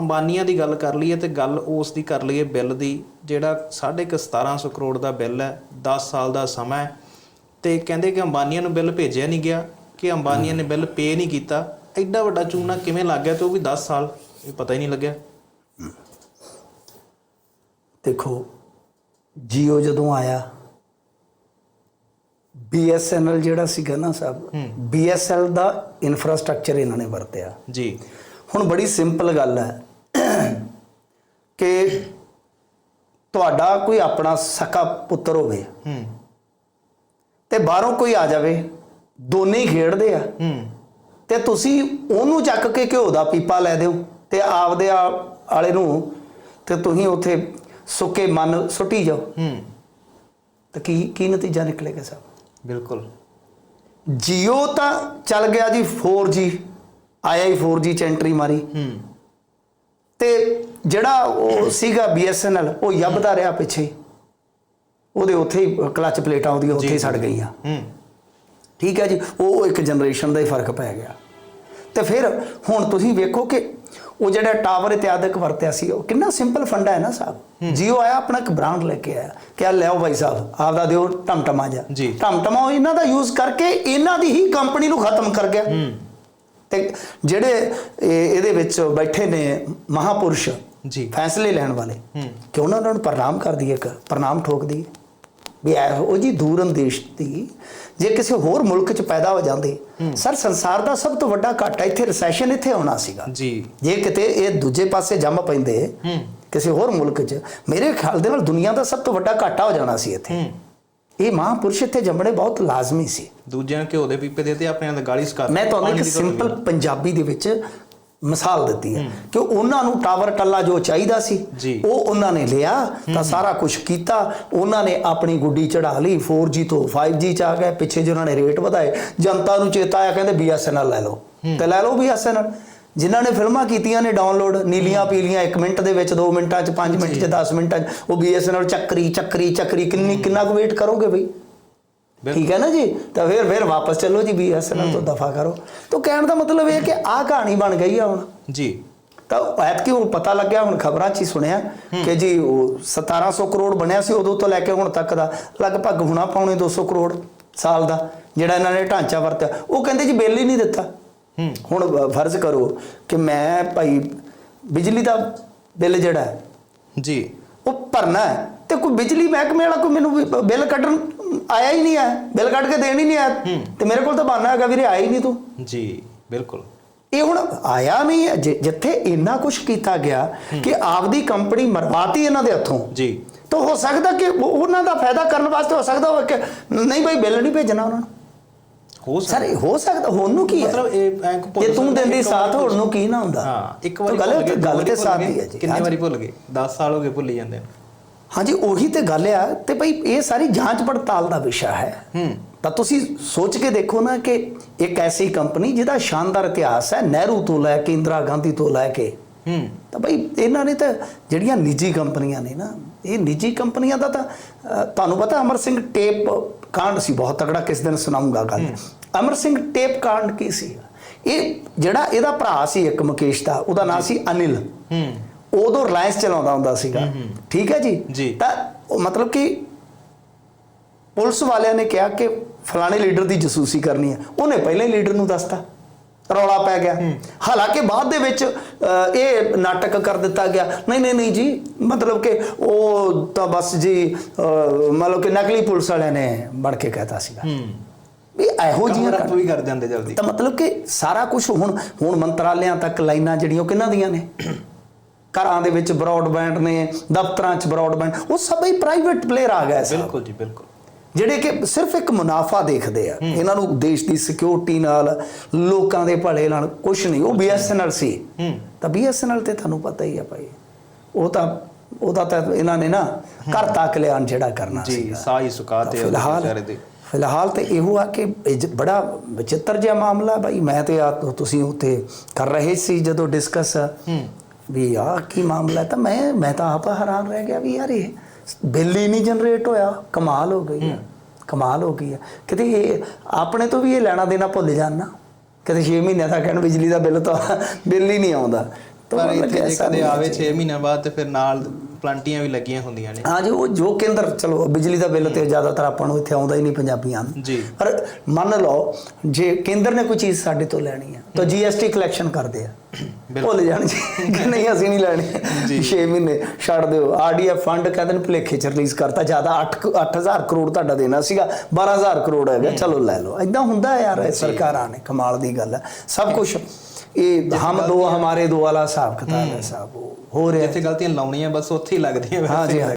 ਅੰਬਾਨੀਆਂ ਦੀ ਗੱਲ ਕਰ ਲਈਏ ਤੇ ਗੱਲ ਉਸ ਦੀ ਕਰ ਲਈਏ ਬਿੱਲ ਦੀ ਜਿਹੜਾ 1750 ਕਰੋੜ ਦਾ ਬਿੱਲ ਹੈ 10 ਸਾਲ ਦਾ ਸਮਾਂ ਹੈ। ਤੇ ਕਹਿੰਦੇ ਕਿ ਅੰਬਾਨੀਆਂ ਨੂੰ ਬਿੱਲ ਭੇਜਿਆ ਨਹੀਂ ਗਿਆ ਕਿ ਅੰਬਾਨੀਆਂ ਨੇ ਬਿੱਲ ਪੇ ਨਹੀਂ ਕੀਤਾ। ਐਡਾ ਵੱਡਾ ਚੂਨਾ ਕਿਵੇਂ ਲੱਗ ਗਿਆ ਤੇ ਉਹ ਵੀ 10 ਸਾਲ ਇਹ ਪਤਾ ਹੀ ਨਹੀਂ ਲੱਗਿਆ। ਦੇਖੋ ਜੀਓ ਜਦੋਂ ਆਇਆ BSNL ਜਿਹੜਾ ਸੀਗਾ ਨਾ ਸਾਹਿਬ BSL ਦਾ ਇਨਫਰਾਸਟ੍ਰਕਚਰ ਇਹਨਾਂ ਨੇ ਵਰਤਿਆ। ਜੀ। ਹੁਣ ਬੜੀ ਸਿੰਪਲ ਗੱਲ ਹੈ ਕਿ ਤੁਹਾਡਾ ਕੋਈ ਆਪਣਾ ਸਕਾ ਪੁੱਤਰ ਹੋਵੇ। ਹੂੰ। ਤੇ ਬਾਹਰੋਂ ਕੋਈ ਆ ਜਾਵੇ ਦੋਨੇ ਹੀ ਖੇਡਦੇ ਆ। ਹੂੰ। ਤੇ ਤੁਸੀਂ ਉਹਨੂੰ ਚੱਕ ਕੇ ਘਿਓ ਦਾ ਪੀਪਾ ਲੈ ਦਿਓ ਤੇ ਆਪਦੇ ਆਲੇ ਨੂੰ ਤੇ ਤੁਸੀਂ ਉੱਥੇ ਸੁੱਕੇ ਮਨ ਸੁੱਟੀ ਜਾਓ। ਹੂੰ। ਤਾਂ ਕੀ ਕੀ ਨਤੀਜਾ ਨਿਕਲੇਗਾ ਸਾਹਿਬ ਬਿਲਕੁਲ। ਜੀਓ ਤਾਂ ਚੱਲ ਗਿਆ ਜੀ 4G ਆਇਆ ਹੀ 4G ਚ ਐਂਟਰੀ ਮਾਰੀ। ਹੂੰ। ਤੇ ਜਿਹੜਾ ਉਹ ਸੀਗਾ BSNL ਉਹ ਯੱਬਦਾ ਰਿਹਾ ਪਿੱਛੇ। ਉਹਦੇ ਉੱਥੇ ਹੀ ਕਲਚ ਪਲੇਟਾਂ ਉਹਦੀਆਂ ਉੱਥੇ ਹੀ ਸੜ ਗਈਆਂ। ਹੂੰ। ਠੀਕ ਹੈ ਜੀ ਉਹ ਇੱਕ ਜਨਰੇਸ਼ਨ ਦਾ ਹੀ ਫ਼ਰਕ ਪੈ ਗਿਆ। ਤੇ ਫਿਰ ਹੁਣ ਤੁਸੀਂ ਵੇਖੋ ਕਿ ਉਹ ਜਿਹੜਾ ਟਾਵਰ ਇਤਿਆਦਿਕ ਵਰਤਿਆ ਸੀ ਉਹ ਕਿੰਨਾ ਸਿੰਪਲ ਫੰਡਾ ਹੈ ਨਾ ਸਾਹਿਬ। ਜੀਓ ਆਇਆ ਆਪਣਾ ਇੱਕ ਬ੍ਰਾਂਡ ਲੈ ਕੇ ਆਇਆ ਕਿ ਆ ਲਿਆਓ ਭਾਈ ਸਾਹਿਬ ਆਪਦਾ ਦਿਓ ਟਮਟਮਾ ਜਾ। ਟਮਟਮਾ ਉਹ ਇਹਨਾਂ ਦਾ ਯੂਜ਼ ਕਰਕੇ ਇਹਨਾਂ ਦੀ ਹੀ ਕੰਪਨੀ ਨੂੰ ਖਤਮ ਕਰ ਗਿਆ। ਹੂੰ। ਤੇ ਜਿਹੜੇ ਇਹ- ਇਹਦੇ ਵਿੱਚ ਬੈਠੇ ਨੇ ਮਹਾਪੁਰਸ਼ ਜੀ। ਫੈਸਲੇ ਲੈਣ ਵਾਲੇ ਕਿ ਉਹਨਾਂ ਨੂੰ ਪ੍ਰਣਾਮ ਕਰ ਦਈਏ ਇੱਕ ਪ੍ਰਣਾਮ ਠੋਕ ਦਈਏ। ਵੀ ਇਹੋ ਜੀ ਦੂਰ ਅੰਦੇਸ਼ ਦੀ ਜੇ ਕਿਸੇ ਹੋਰ ਮੁਲਕ 'ਚ ਪੈਦਾ ਹੋ ਜਾਂਦੀ ਸਰ ਸੰਸਾਰ ਦਾ ਸਭ ਤੋਂ ਵੱਡਾ ਘਾਟਾ ਇੱਥੇ ਰੈਸੈਸ਼ਨ ਇੱਥੇ ਆਉਣਾ ਸੀਗਾ। ਜੀ। ਜੇ ਕਿਤੇ ਇਹ ਦੂਜੇ ਪਾਸੇ ਜੰਮ ਪੈਂਦੇ ਕਿਸੇ ਹੋਰ ਮੁਲਕ 'ਚ ਮੇਰੇ ਖਿਆਲ ਦੇ ਨਾਲ ਦੁਨੀਆ ਦਾ ਸਭ ਤੋਂ ਵੱਡਾ ਘਾਟਾ ਹੋ ਜਾਣਾ ਸੀ ਇੱਥੇ। ਇਹ ਮਹਾਪੁਰਸ਼ ਇੱਥੇ ਜੰਮਣੇ ਬਹੁਤ ਲਾਜ਼ਮੀ ਸੀ। ਦੂਜਿਆਂ ਘਿਓ ਦੇ ਪੀਪੇ ਦੇ ਤੇ ਆਪਣਿਆਂ ਦਾ ਗਾਲੀ ਸਕਾ ਮੈਂ ਤੁਹਾਨੂੰ ਇੱਕ ਸਿੰਪਲ ਪੰਜਾਬੀ ਦੇ ਵਿੱਚ ਮਿਸਾਲ ਦਿੱਤੀ ਹੈ ਕਿ ਉਹਨਾਂ ਨੂੰ ਟਾਵਰ ਟੱਲਾ ਜੋ ਚਾਹੀਦਾ ਸੀ। ਉਹ ਉਹਨਾਂ ਨੇ ਲਿਆ ਤਾਂ ਸਾਰਾ ਕੁਝ ਕੀਤਾ। ਉਹਨਾਂ ਨੇ ਆਪਣੀ ਗੁੱਡੀ ਚੜਾ ਲਈ 4G ਤੋਂ 5G ਚ ਆ ਗਏ। ਪਿੱਛੇ ਜਿਹਨਾਂ ਨੇ ਰੇਟ ਵਧਾਏ। ਜਨਤਾ ਨੂੰ ਚੇਤਾ ਆਇਆ ਕਹਿੰਦੇ BSNL ਲੈ ਲਓ। ਤੇ ਲੈ ਲਓ BSNL ਜਿਨ੍ਹਾਂ ਨੇ ਫਿਲਮਾਂ ਕੀਤੀਆਂ ਨੇ ਡਾਊਨਲੋਡ ਨੀਲੀਆਂ ਪੀਲੀਆਂ 1 ਮਿੰਟ ਦੇ ਵਿੱਚ 2 ਮਿੰਟਾਂ ਚ 5 ਮਿੰਟ ਚ 10 ਮਿੰਟਾਂ ਚ ਉਹ BSNL ਚੱਕਰੀ ਚੱਕਰੀ ਚੱਕਰੀ ਕਿੰਨੀ ਕਿੰਨਾ ਕੁ ਵੇਟ ਕਰੋਗੇ ਬਈ? ਠੀਕ ਹੈ ਨਾ ਜੀ? ਤਾਂ ਫਿਰ ਫਿਰ ਵਾਪਸ ਚੱਲੋ ਜੀ BSNL ਤੋਂ ਦਫਾ ਕਰੋ। ਤਾਂ ਕਹਿਣ ਦਾ ਮਤਲਬ ਇਹ ਹੈ ਕਿ ਆਹ ਕਹਾਣੀ ਬਣ ਗਈ ਆ ਹੁਣ। ਜੀ। ਤਾਂ ਐਤਕੀ ਹੁਣ ਪਤਾ ਲੱਗਿਆ ਹੁਣ ਖਬਰਾਂ 'ਚ ਹੀ ਸੁਣਿਆ ਕਿ ਜੀ ਉਹ 1700 ਕਰੋੜ ਬਣਿਆ ਸੀ ਉਦੋਂ ਤੋਂ ਲੈ ਕੇ ਹੁਣ ਤੱਕ ਦਾ। ਲਗਭਗ ਹੁਣਾ ਪੌਣੇ 200 ਕਰੋੜ ਸਾਲ ਦਾ ਜਿਹੜਾ ਇਹਨਾਂ ਨੇ ਢਾਂਚਾ ਵਰਤਿਆ। ਉਹ ਕਹਿੰਦੇ ਜੀ ਬਿੱਲ ਹੀ ਨਹੀਂ ਦਿੱਤਾ। ਹੁਣ ਫਰਜ਼ ਕਰੋ ਕਿ ਮੈਂ ਭਾਈ ਬਿਜਲੀ ਦਾ ਬਿੱਲ ਜਿਹੜਾ ਜੀ। ਉਹ ਭਰਨਾ ਹੈ ਤੇ ਕੋਈ ਬਿਜਲੀ ਮਹਿਕਮੇ ਵਾਲਾ ਕੋਈ ਮੈਨੂੰ ਬਿੱਲ ਕੱਢਣ ਆਇਆ ਹੀ ਨਹੀਂ ਹੈ ਬਿੱਲ ਕੱਢ ਕੇ ਦੇਣ ਹੀ ਨਹੀਂ ਆਇਆ ਤੇ ਮੇਰੇ ਕੋਲ ਤਾਂ ਬਹਾਨਾ ਹੈਗਾ ਵੀਰੇ ਆਇਆ ਹੀ ਨਹੀਂ ਤੂੰ। ਜੀ ਬਿਲਕੁਲ। ਇਹ ਹੁਣ ਆਇਆ ਨਹੀਂ ਜਿੱਥੇ ਇੰਨਾ ਕੁਝ ਕੀਤਾ ਗਿਆ ਕਿ ਆਪਦੀ ਕੰਪਨੀ ਮਰਵਾਤੀ ਇਹਨਾਂ ਦੇ ਹੱਥੋਂ। ਜੀ। ਤਾਂ ਹੋ ਸਕਦਾ ਕਿ ਉਹ- ਉਹਨਾਂ ਦਾ ਫਾਇਦਾ ਕਰਨ ਵਾਸਤੇ ਹੋ ਸਕਦਾ ਹੋਵੇ ਕਿ ਨਹੀਂ ਭਾਈ ਬਿੱਲ ਨਹੀਂ ਭੇਜਣਾ ਉਹਨਾਂ ਨੂੰ। ਹੋ ਸਰ ਇਹ ਹੋ ਸਕਦਾ ਹੁਣ ਨੂੰ ਕੀ ਹੈ? ਮਤਲਬ ਇਹ ਐਂ ਭੁੱਲ ਜੇ ਤੂੰ ਸਕਦਾ ਦਿੰਦੀ ਸਾਥ ਹੋਰ ਨੂੰ ਕੀ ਨਾ ਹੁੰਦਾ। ਹਾਂ ਇੱਕ ਤਾਂ ਵਾਰੀ ਗੱਲ ਦੋ ਗੱਲ ਤੇ ਸਾਥ ਹੀ ਹੈ ਜੀ। ਕਿੰਨੇ। ਵਾਰੀ ਭੁੱਲ ਗਏ? 10 ਸਾਲ ਹੋ ਗਏ ਭੁੱਲੀ ਜਾਂਦੇ ਨੂੰ। ਹਾਂਜੀ ਉਹੀ ਤੇ ਗੱਲ ਆ ਤੇ ਭਾਈ ਇਹ ਸਾਰੀ ਜਾਂਚ ਪੜਤਾਲ ਦਾ ਵਿਸ਼ਾ ਹੈ। ਹੂੰ। ਤਾਂ ਤੁਸੀਂ ਸੋਚ ਕੇ ਦੇਖੋ ਨਾ ਕਿ ਇੱਕ ਐਸੀ ਕੰਪਨੀ ਜਿਹਦਾ ਸ਼ਾਨਦਾਰ ਇਤਿਹਾਸ ਹੈ ਨਹਿਰੂ ਤੋਂ ਲੈ ਕੇ ਇੰਦਰਾ ਗਾਂਧੀ ਤੋਂ ਲੈ ਕੇ। ਹੂੰ। ਤਾਂ ਭਾਈ ਇਹਨਾਂ ਨੇ ਤਾਂ ਜਿਹੜੀਆਂ ਨਿੱਜੀ ਕੰਪਨੀਆਂ ਨੇ ਨਾ ਇਹ ਨਿੱਜੀ ਕੰਪਨੀਆਂ ਦਾ ਤਾਂ ਤੁਹਾਨੂੰ ਪਤਾ ਅਮਰ ਸਿੰਘ ਟੇਪ ਕਾਂਡ ਸੀ ਬਹੁਤ ਤਕੜਾ ਕਿਸ ਦਿਨ ਸੁਣਾਉਂਗਾ ਗੱਲ। ਅਮਰ ਸਿੰਘ ਟੇਪ ਕਾਂਡ ਕੀ ਸੀ? ਇਹ ਜਿਹੜਾ ਇਹਦਾ ਭਰਾ ਸੀ ਇੱਕ ਮੁਕੇਸ਼ ਦਾ ਉਹਦਾ ਨਾਮ ਸੀ ਅਨਿਲ। ਹੂੰ। ਉਦੋਂ ਰਿਲਾਇੰਸ ਚਲਾਉਂਦਾ ਹੁੰਦਾ ਸੀਗਾ। ਠੀਕ ਹੈ ਜੀ? ਜੀ। ਤਾਂ ਉਹ ਮਤਲਬ ਕਿ ਪੁਲਿਸ ਵਾਲਿਆਂ ਨੇ ਕਿਹਾ ਕਿ ਫਲਾਣੇ ਲੀਡਰ ਦੀ ਜਸੂਸੀ ਕਰਨੀ ਹੈ। ਉਹਨੇ ਪਹਿਲੇ ਲੀਡਰ ਨੂੰ ਦੱਸਤਾ। ਰੌਲਾ ਪੈ ਗਿਆ। ਹਾਲਾਂਕਿ ਬਾਅਦ ਦੇ ਵਿੱਚ ਇਹ ਨਾਟਕ ਕਰ ਦਿੱਤਾ ਗਿਆ। ਨਹੀਂ ਨਹੀਂ ਨਹੀਂ ਜੀ ਮਤਲਬ ਕਿ ਉਹ ਤਾਂ ਬਸ ਜੀ ਮਤਲਬ ਕਿ ਨਕਲੀ ਪੁਲਿਸ ਵਾਲਿਆਂ ਨੇ ਬਣ ਕੇ ਕਹਿਤਾ ਸੀਗਾ। ਵੀ ਇਹੋ ਜਿਹੀਆਂ ਕਮਰਾ ਵੀ ਕਰ ਜਾਂਦੇ ਜਲਦੀ। ਤਾਂ ਮਤਲਬ ਕਿ ਸਾਰਾ ਕੁਝ ਹੁਣ ਹੁਣ ਮੰਤਰਾਲਿਆਂ ਤੱਕ ਲਾਈਨਾਂ ਜਿਹੜੀਆਂ ਉਹ ਕਿਹਨਾਂ ਦੀਆਂ ਨੇ? ਘਰਾਂ ਦੇ ਵਿੱਚ ਬ੍ਰੌਡਬੈਂਡ ਨੇ ਦਫ਼ਤਰਾਂ 'ਚ ਬ੍ਰੌਡਬੈਂਡ ਉਹ ਸਭ ਹੀ ਪ੍ਰਾਈਵੇਟ ਪਲੇਅਰ ਆ ਗਏ ਬਿਲਕੁਲ ਜੀ ਬਿਲਕੁਲ। ਜਿਹੜੇ ਕਿ ਸਿਰਫ ਇੱਕ ਮੁਨਾਫਾ ਦੇਖਦੇ ਆ। ਇਹਨਾਂ ਨੂੰ ਦੇਸ਼ ਦੀ ਸਿਕਿਉਰਿਟੀ ਨਾਲ ਲੋਕਾਂ ਦੇ ਭਲੇ ਨਾਲ ਕੁਝ ਨਹੀਂ। ਉਹ BSNL ਸੀ। ਤਾਂ BSNL ਤੇ ਤੁਹਾਨੂੰ ਪਤਾ ਹੀ ਆ ਭਾਈ। ਉਹ ਤਾਂ ਉਹਦਾ ਤਾਂ ਇਹਨਾਂ ਨੇ ਨਾ ਘਰ ਤੱਕ ਲਿਆਣ ਜਿਹੜਾ ਕਰਨਾ ਜੀ ਸੀ ਸਾਈ ਸੁਕਾ ਤੇ ਫਿਲਹਾਲ ਦੇ। ਫਿਲਹਾਲ ਤੇ ਇਹੋ ਆ ਕਿ ਜ- ਬੜਾ ਵਿਚਿੱਤਰ ਜਿਹਾ ਮਾਮਲਾ ਭਾਈ। ਮੈਂ ਤੇ ਆ ਤੁਸੀਂ ਉੱਥੇ ਕਰ ਰਹੇ ਸੀ ਜਦੋਂ ਡਿਸਕਸ ਵੀ ਆ ਕੀ ਮਾਮਲਾ? ਤਾਂ ਮੈਂ ਮੈਂ ਤਾਂ ਆਪ ਹੈਰਾਨ ਰਹਿ ਗਿਆ ਵੀ ਯਾਰ ਇਹ ਬਿੱਲ ਹੀ ਨਹੀਂ ਜਨਰੇਟ ਹੋਇਆ ਕਮਾਲ ਹੋ ਗਈ ਹੈ। ਕਮਾਲ ਹੋ ਗਈ ਹੈ ਕਿਤੇ ਇਹ ਆਪਣੇ ਤੋਂ ਵੀ ਇਹ ਲੈਣਾ ਦੇਣਾ ਭੁੱਲ ਜਾਣ ਕਿਤੇ 6 ਮਹੀਨਿਆਂ ਦਾ ਕਹਿਣ ਬਿਜਲੀ ਦਾ ਬਿੱਲ ਤਾਂ ਬਿੱਲ ਹੀ ਨਹੀਂ ਆਉਂਦਾ। ਪਰ ਇੱਥੇ ਜੇ ਕਦੇ ਆਵੇ 6 ਮਹੀਨਿਆਂ ਬਾਅਦ ਤੇ ਫਿਰ ਨਾਲ ਪਲਾਂਟੀਆਂ ਵੀ ਲੱਗੀਆਂ ਹੁੰਦੀਆਂ ਨੇ। ਹਾਂ ਜੀ ਉਹ ਜੋ ਕੇਂਦਰ ਚਲੋ ਬਿਜਲੀ ਦਾ ਬਿੱਲ ਤੇ ਜ਼ਿਆਦਾਤਰ ਆਪਾਂ ਨੂੰ ਇੱਥੇ ਆਉਂਦਾ ਹੀ ਨਹੀਂ ਪੰਜਾਬੀਆਂ ਨੂੰ। ਜੀ। ਪਰ ਮੰਨ ਲਓ ਜੇ ਕੇਂਦਰ ਨੇ ਕੋਈ ਚੀਜ਼ ਸਾਡੇ ਤੋਂ ਲੈਣੀ ਹੈ। ਤਾਂ ਜੀਐਸਟੀ ਕਲੈਕਸ਼ਨ ਕਰਦੇ ਆ। ਭੁੱਲ ਜਾਣ ਜੀ ਕਿ ਨਹੀਂ ਅਸੀਂ ਨਹੀਂ ਲੈਣੀ। 6 ਮਹੀਨੇ ਛੱਡ ਦਿਓ। ਆਰਡੀਐਫ ਫੰਡ ਕਹਿੰਦੇ ਨੇ ਭੁਲੇਖੇ ਚ ਰਿਲੀਜ਼ ਕਰਤਾ। ਜ਼ਿਆਦਾ 8 8000 ਕਰੋੜ ਤੁਹਾਡਾ ਦੇਣਾ ਸੀਗਾ। 12000 ਕਰੋੜ ਹੈਗਾ। ਚਲੋ ਲੈ ਲਓ। ਇਦਾਂ ਹੁੰਦਾ ਯਾਰ ਸਰਕਾਰਾਂ ਨੇ ਕਮਾਲ ਦੀ ਗੱਲ ਹੈ। ਸਭ ਕੁਝ ਇਹ ਹਮ ਦੋ ਹਮਾਰੇ ਦੋ ਵਾਲਾ ਹਿਸਾਬ ਕਿਤਾਬ ਹੈ ਸਾਹਿਬ ਹੋ ਰਿਹਾ ਜਿੱਥੇ ਗਲਤੀਆਂ ਲਾਉਣੀਆਂ ਬਸ ਉੱਥੇ ਹੀ ਲੱਗਦੀਆਂ ਹਾਂ ਜੀ, ਵੈਸੇ ਹਾਂ।